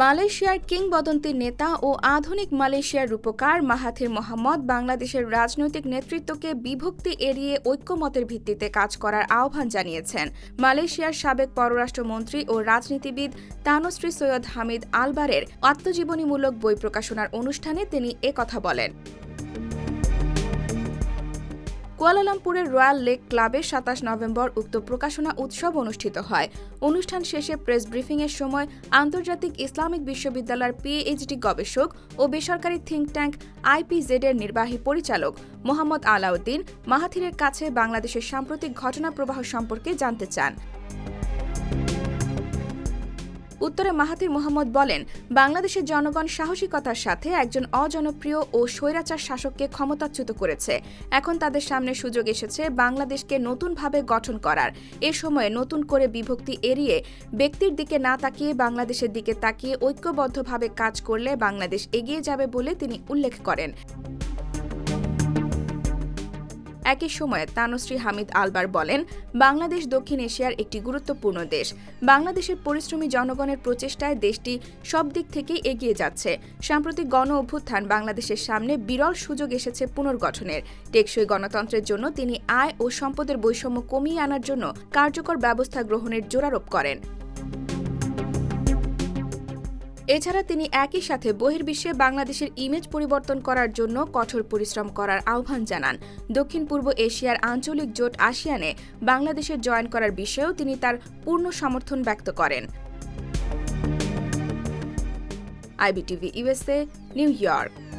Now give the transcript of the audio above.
মালয়েশিয়ার কিংবদন্তি নেতা ও আধুনিক মালয়েশিয়ার রূপকার মাহাথির মোহাম্মদ বাংলাদেশের রাজনৈতিক নেতৃত্বকে বিভক্তি এড়িয়ে ঐক্যমতের ভিত্তিতে কাজ করার আহ্বান জানিয়েছেন মালয়েশিয়ার সাবেক পররাষ্ট্রমন্ত্রী ও রাজনীতিবিদ তানশ্রী সৈয়দ হামিদ আলবারের আত্মজীবনীমূলক বই প্রকাশনার অনুষ্ঠানে তিনি একথা বলেন। কুয়ালালামপুরের রয়্যাল লেক ক্লাবে সাতাশ নভেম্বর উক্ত প্রকাশনা উৎসব অনুষ্ঠিত হয়। অনুষ্ঠান শেষে প্রেস ব্রিফিংয়ের সময় আন্তর্জাতিক ইসলামিক বিশ্ববিদ্যালয়ের পিএইচডি গবেষক ও বেসরকারি থিঙ্ক ট্যাঙ্ক আইপিজেড এর নির্বাহী পরিচালক মোহাম্মদ আলাউদ্দিন মাহাথিরের কাছে বাংলাদেশের সাম্প্রতিক ঘটনা প্রবাহ সম্পর্কে জানতে চান। উত্তরে মাহাতির মোহাম্মদ বলেন, বাংলাদেশের জনগণ সাহসিকতার সাথে একজন অজনপ্রিয় ও স্বৈরাচার শাসককে ক্ষমতাচ্যুত করেছে। এখন তাদের সামনে সুযোগ এসেছে বাংলাদেশকে নতুনভাবে গঠন করার। এ সময়ে নতুন করে বিভক্তি এড়িয়ে ব্যক্তির দিকে না তাকিয়ে বাংলাদেশের দিকে তাকিয়ে ঐক্যবদ্ধভাবে কাজ করলে বাংলাদেশ এগিয়ে যাবে বলে তিনি উল্লেখ করেন। একই সময়ে তানুশ্রী হামিদ আলবার বলেন, বাংলাদেশ দক্ষিণ এশিয়ার একটি গুরুত্বপূর্ণ দেশ। বাংলাদেশের পরিশ্রমী জনগণের প্রচেষ্টায় দেশটি সব দিক থেকেই এগিয়ে যাচ্ছে। সাম্প্রতিক গণ অভ্যুত্থান বাংলাদেশের সামনে বিরল সুযোগ এসেছে পুনর্গঠনের। টেকসই গণতন্ত্রের জন্য তিনি আয় ও সম্পদের বৈষম্য কমিয়ে আনার জন্য কার্যকর ব্যবস্থা গ্রহণের জোরারোপ করেন। এছাড়া তিনি একই সাথে বহির্বিশ্বে বাংলাদেশের ইমেজ পরিবর্তন করার জন্য কঠোর পরিশ্রম করার আহ্বান জানান। দক্ষিণ পূর্ব এশিয়ার আঞ্চলিক জোট আসিয়ানে বাংলাদেশের জয়েন করার বিষয়েও তিনি তার পূর্ণ সমর্থন ব্যক্ত করেন। IBTV USA New York.